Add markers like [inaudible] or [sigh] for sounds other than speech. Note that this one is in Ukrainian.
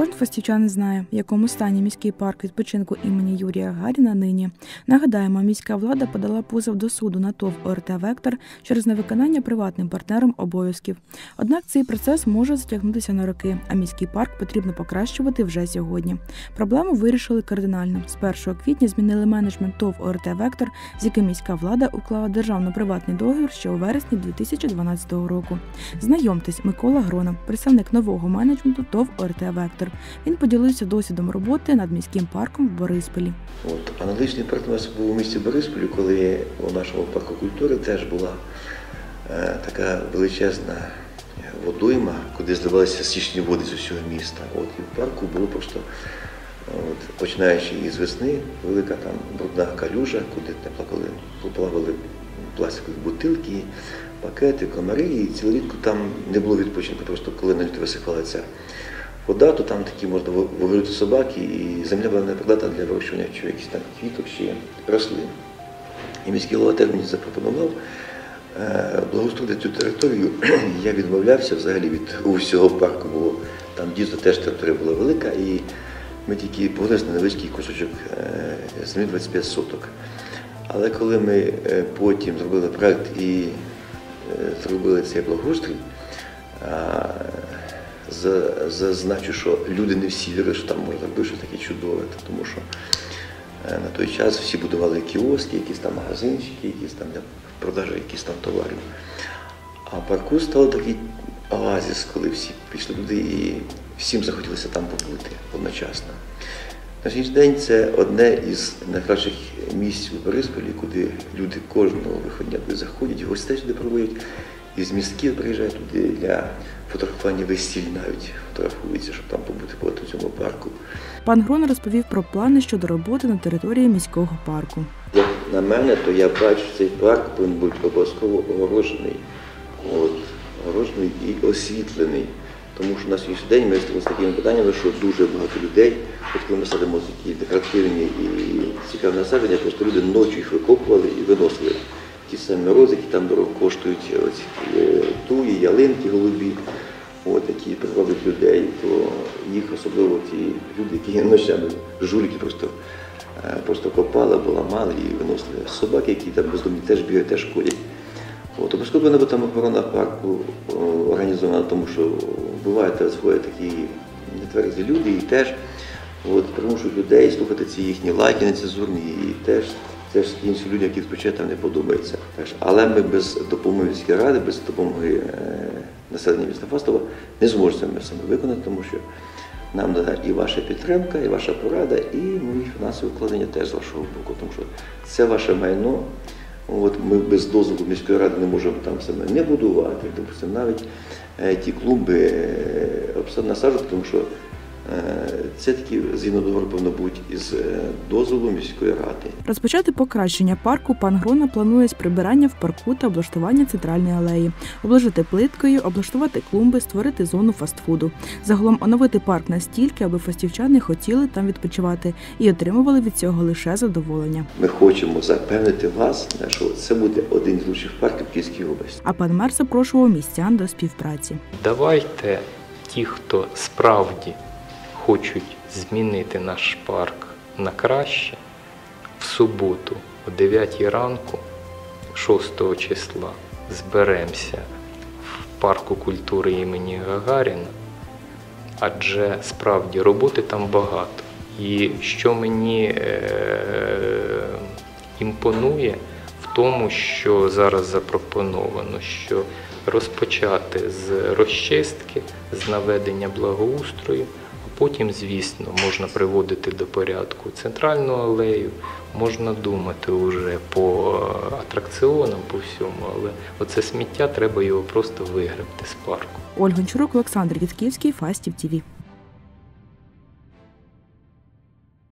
Кожен фастівчанин знає, в якому стані міський парк відпочинку імені Юрія Гагаріна нині. Нагадаємо, міська влада подала позов до суду на ТОВ ОРТ Вектор через невиконання приватним партнером обов'язків. Однак цей процес може затягнутися на роки, а міський парк потрібно покращувати вже сьогодні. Проблему вирішили кардинально. З 1 квітня змінили менеджмент ТОВ ОРТ Вектор, з яким міська влада уклала державно-приватний договір ще у вересні 2012 року. Знайомтесь, Микола Грона, представник нового менеджменту ТОВ ОРТ Вектор. Він поділився досвідом роботи над міським парком в Борисполі. От, аналогічний проект у нас був у місті Борисполі, коли у нашому парку культури теж була е, така величезна водойма, куди зливалися стічні води з усього міста. От, і в парку було просто, от, починаючи із весни, велика там брудна калюжа, куди плакали, поплавали пластикові бутилки, пакети, комари, і цілорідку там не було відпочинку. Просто коли на літо висипала ця вода, то там такі можна вигулювати собаки, і земля була непридатна для вирощування чи якихось там квіток чи рослин. І міський голова теж мені запропонував е, благоустроїти цю територію. [clears throat] Я відмовлявся взагалі від усього парку, бо там дійсно теж територія була велика, і ми тільки погодилися на невеличкий кусочок е, землі 25 соток. Але коли ми е, потім зробили проект і зробили цей благоустрій, зазначу, що люди не всі вірили, що там можна робити таке чудове, тому що е, на той час всі будували кіоски, якісь там магазинчики, якісь там для продажу якісь там товарів. А парку став такий оазіс, коли всі пішли туди і всім захотілося там побути одночасно. На сьогоднішній день це одне із найкращих місць у Борисполі, куди люди кожного виходня заходять, гостей сюди проводять, із містків приїжджають туди для фотографування весіль навіть фотографуються, щоб там побути побути в цьому парку. Пан Грон розповів про плани щодо роботи на території міського парку. Як на мене, то я бачу, цей парк повинен бути обов'язково огорожений, от, огорожений і освітлений. Тому що на сьогоднішній день ми стали з такими питаннями, що дуже багато людей, от коли ми садимо такі декоративні і цікаві насадження, просто люди ночі їх викопували і виносили. Ті самі розики там дорого коштують ось, е, туї, ялинки голубі, от, які приводять людей, то їх особливо ті люди, які ночами жуліки просто е, просто копали, або ламали і виносили. Собаки, які там бездомні теж бігають, теж ходять. От, Обов'язково бо там охорона парку організована, тому що бувають зходять такі нетверезі люди і теж от, примушують людей слухати ці їхні лайки нецензурні і теж це ж інші люди, які там не подобається. Але ми без допомоги міської ради, без допомоги е, населення міста Фастова не зможемо це саме виконати, тому що нам треба і ваша підтримка, і ваша порада, і мої фінансові вкладення теж з вашого боку, тому що це ваше майно. От Ми без дозволу міської ради не можемо там себе не будувати, допустимо, навіть е, ті клумби е, насаджувати, тому що це таки згідно договору повинно бути із е, дозволу міської ради. Розпочати покращення парку пан Грона планує з прибирання в парку та облаштування центральної алеї, обложити плиткою, облаштувати клумби, створити зону фастфуду. Загалом оновити парк настільки, аби фастівчани хотіли там відпочивати і отримували від цього лише задоволення. Ми хочемо запевнити вас, що це буде один з лучших парків Київської області. А пан мер запрошував містян до співпраці. Давайте ті, хто справді хочуть змінити наш парк на краще, в суботу, о 9 ранку, 6 числа, зберемося в парку культури імені Гагаріна, адже справді роботи там багато. І що мені е, імпонує в тому, що зараз запропоновано, що розпочати з розчистки, з наведення благоустрою. Потім, звісно, можна приводити до порядку центральну алею, можна думати вже по атракціонам, по всьому, але оце сміття треба його просто вигребти з парку. Ольга Гончарук, Олександр Вітківський, Фастів ТІВІ.